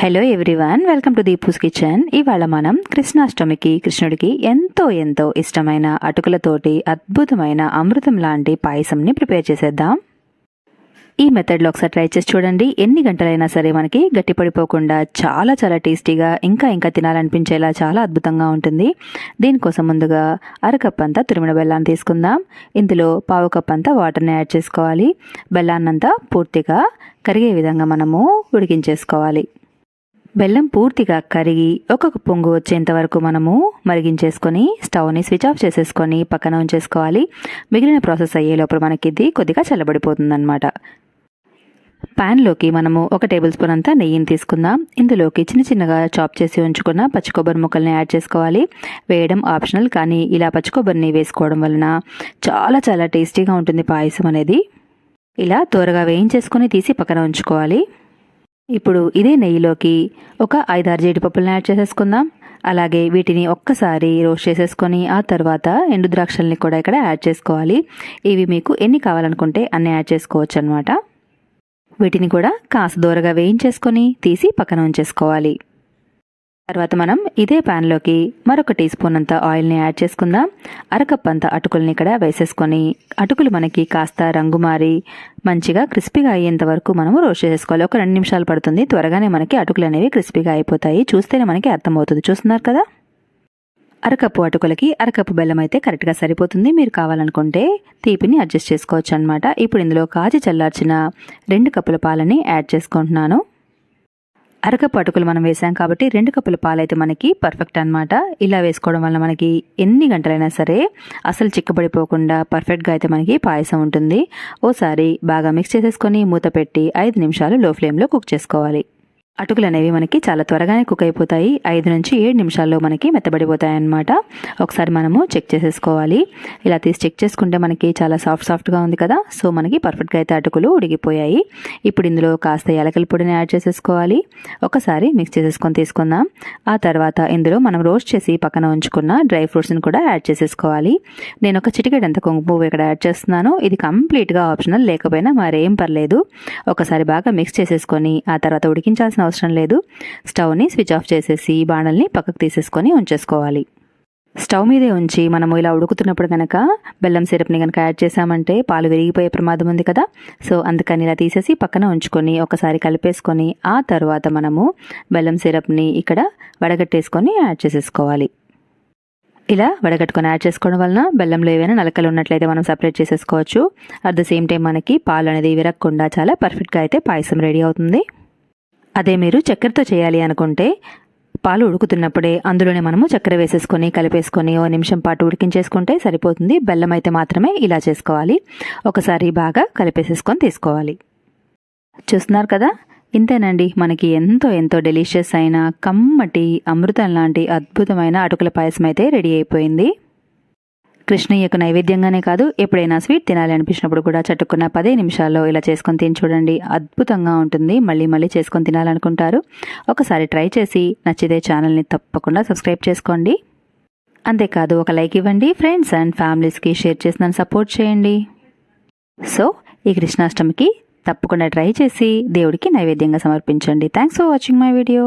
Hello everyone welcome to Deepu's kitchen ఇవాళ మనం కృష్ణాష్టమికి కృష్ణుడికి ఎంతో ఎంతో ఇష్టమైన అటుకులతోటి అద్భుతమైన అమృతం లాంటి పాయసంని ప్రిపేర్ చేసేద్దాం. ఈ మెథడ్లో ఒకసారి ట్రై చేసి చూడండి. ఎన్ని గంటలైనా సరే మనకి గట్టిపడిపోకుండా చాలా చాలా టేస్టీగా ఇంకా ఇంకా తినాలనిపించేలా చాలా అద్భుతంగా ఉంటుంది. దీనికోసం ముందుగా అరకప్ అంతా తురిమిన బెల్లాన్ని తీసుకుందాం. ఇందులో పావు కప్ అంతా వాటర్ని యాడ్ చేసుకోవాలి. బెల్లాన్నంతా పూర్తిగా కరిగే విధంగా మనము ఉడికించేసుకోవాలి. బెల్లం పూర్తిగా కరిగి ఒక్కొక్క పొంగు వచ్చేంత వరకు మనము మరిగించేసుకొని స్టవ్ని స్విచ్ ఆఫ్ చేసేసుకొని పక్కన ఉంచేసుకోవాలి. మిగిలిన ప్రాసెస్ అయ్యే లోపల మనకి ఇది కొద్దిగా చల్లబడిపోతుంది అనమాట ప్యాన్లోకి మనము ఒక టేబుల్ స్పూన్ అంతా నెయ్యిని తీసుకుందాం. ఇందులోకి చిన్న చిన్నగా చాప్ చేసి ఉంచుకున్న పచ్చి కొబ్బరి ముక్కల్ని యాడ్ చేసుకోవాలి. వేయడం ఆప్షనల్ కానీ ఇలా పచ్చి కొబ్బరిని వేసుకోవడం వలన చాలా చాలా టేస్టీగా ఉంటుంది పాయసం అనేది. ఇలా త్వరగా వేయించేసుకొని తీసి పక్కన ఉంచుకోవాలి. ఇప్పుడు ఇదే నెయ్యిలోకి ఒక ఐదారు జీడిపప్పులను యాడ్ చేసేసుకుందాం. అలాగే వీటిని ఒక్కసారి రోస్ట్ చేసేసుకొని ఆ తర్వాత ఎండు ద్రాక్షల్ని కూడా ఇక్కడ యాడ్ చేసుకోవాలి. ఇవి మీకు ఎన్ని కావాలనుకుంటే అన్ని యాడ్ చేసుకోవచ్చు అనమాట వీటిని కూడా కాస్త దూరగా వేయించేసుకొని తీసి పక్కన ఉంచేసుకోవాలి. తర్వాత మనం ఇదే ప్యాన్లోకి మరొక టీ స్పూన్ అంత ఆయిల్ని యాడ్ చేసుకుందాం. అరకప్ అంత అటుకుల్ని ఇక్కడ వేసేసుకొని అటుకులు మనకి కాస్త రంగు మారి మంచిగా క్రిస్పీగా అయ్యేంత వరకు మనము రోస్ట్ చేసుకోవాలి. ఒక రెండు నిమిషాలు పడుతుంది. త్వరగానే మనకి అటుకులు అనేవి క్రిస్పీగా అయిపోతాయి. చూస్తేనే మనకి అర్థమవుతుంది. చూస్తున్నారు కదా? అరకప్పు అటుకులకి అరకప్పు బెల్లం అయితే కరెక్ట్గా సరిపోతుంది. మీరు కావాలనుకుంటే తీపిని అడ్జస్ట్ చేసుకోవచ్చు అనమాట ఇప్పుడు ఇందులో కాచి చల్లార్చిన రెండు కప్పుల పాలని యాడ్ చేసుకుంటున్నాను. అరకప్పు అటుకులు మనం వేసాం కాబట్టి రెండు కప్పుల పాలైతే మనకి పర్ఫెక్ట్ అనమాట ఇలా వేసుకోవడం వల్ల మనకి ఎన్ని గంటలైనా సరే అసలు చిక్కబడిపోకుండా పర్ఫెక్ట్గా అయితే మనకి పాయసం ఉంటుంది. ఓసారి బాగా మిక్స్ చేసేసుకొని మూత పెట్టి ఐదు నిమిషాలు లో ఫ్లేమ్లో కుక్ చేసుకోవాలి. అటుకులు అనేవి మనకి చాలా త్వరగానే కుక్ అయిపోతాయి. ఐదు నుంచి ఏడు నిమిషాల్లో మనకి మెత్తబడిపోతాయి అన్నమాట ఒకసారి మనము చెక్ చేసేసుకోవాలి. ఇలా తీసి చెక్ చేసుకుంటే మనకి చాలా సాఫ్ట్ సాఫ్ట్గా ఉంది కదా? సో మనకి పర్ఫెక్ట్గా అయితే అటుకులు ఉడిగిపోయాయి ఇప్పుడు ఇందులో కాస్త యాలకల పొడిని యాడ్ చేసేసుకోవాలి. ఒకసారి మిక్స్ చేసేసుకొని తీసుకుందాం. ఆ తర్వాత ఇందులో మనం రోస్ట్ చేసి పక్కన ఉంచుకున్న డ్రై ఫ్రూట్స్ని కూడా యాడ్ చేసేసుకోవాలి. నేను ఒక చిటికెడంత కుంకుమ ఇక్కడ యాడ్ చేస్తున్నాను. ఇది కంప్లీట్గా ఆప్షనల్ లేకపోయినా మరేం పర్లేదు. ఒకసారి బాగా మిక్స్ చేసేసుకొని ఆ తర్వాత ఉడికించాల్సిన అవసరం లేదు. స్టవ్ని స్విచ్ ఆఫ్ చేసేసి బాణల్ని పక్కకు తీసేసుకొని ఉంచేసుకోవాలి స్టవ్ మీదే ఉంచి మనము ఇలా ఉడుకుతున్నప్పుడు కనుక బెల్లం సిరప్ని కనుక యాడ్ చేసామంటే పాలు విరిగిపోయే ప్రమాదం ఉంది కదా. సో అందుకని ఇలా తీసేసి పక్కన ఉంచుకొని ఒకసారి కలిపేసుకొని ఆ తర్వాత మనము బెల్లం సిరప్ని ఇక్కడ వడగట్టేసుకొని యాడ్ చేసేసుకోవాలి. ఇలా వడగట్టుకొని యాడ్ చేసుకోవడం వలన బెల్లంలో ఏవైనా నలకలు ఉన్నట్లయితే మనం సపరేట్ చేసేసుకోవచ్చు. అట్ ద సేమ్ టైం మనకి పాలు అనేది విరగకుండా చాలా పర్ఫెక్ట్గా అయితే పాయసం రెడీ అవుతుంది. అదే మీరు చక్కెరతో చేయాలి అనుకుంటే పాలు ఉడుకుతున్నప్పుడే అందులోనే మనము చక్కెర వేసేసుకొని కలిపేసుకొని ఓ నిమిషం పాటు ఉడికించేసుకుంటే సరిపోతుంది. బెల్లం అయితే మాత్రమే ఇలా చేసుకోవాలి. ఒకసారి బాగా కలిపేసేసుకొని తీసుకోవాలి. చూస్తున్నారు కదా? ఇంతేనండి. మనకి ఎంతో ఎంతో డెలిషియస్ అయిన కమ్మటి అమృతం లాంటి అద్భుతమైన అటుకుల పాయసం అయితే రెడీ అయిపోయింది. కృష్ణయ్యకు నైవేద్యంగానే కాదు ఎప్పుడైనా స్వీట్ తినాలి అనిపించినప్పుడు కూడా చట్టుకున్న పదే నిమిషాల్లో ఇలా చేసుకొని తిని చూడండి. అద్భుతంగా ఉంటుంది. మళ్ళీ మళ్ళీ చేసుకొని తినాలనుకుంటారు. ఒకసారి ట్రై చేసి నచ్చితే ఛానల్ని తప్పకుండా సబ్స్క్రైబ్ చేసుకోండి. అంతేకాదు ఒక లైక్ ఇవ్వండి. ఫ్రెండ్స్ అండ్ ఫ్యామిలీస్కి షేర్ చేసి నన్ను సపోర్ట్ చేయండి. సో ఈ కృష్ణాష్టమికి తప్పకుండా ట్రై చేసి దేవుడికి నైవేద్యంగా సమర్పించండి. Thanks for watching my video.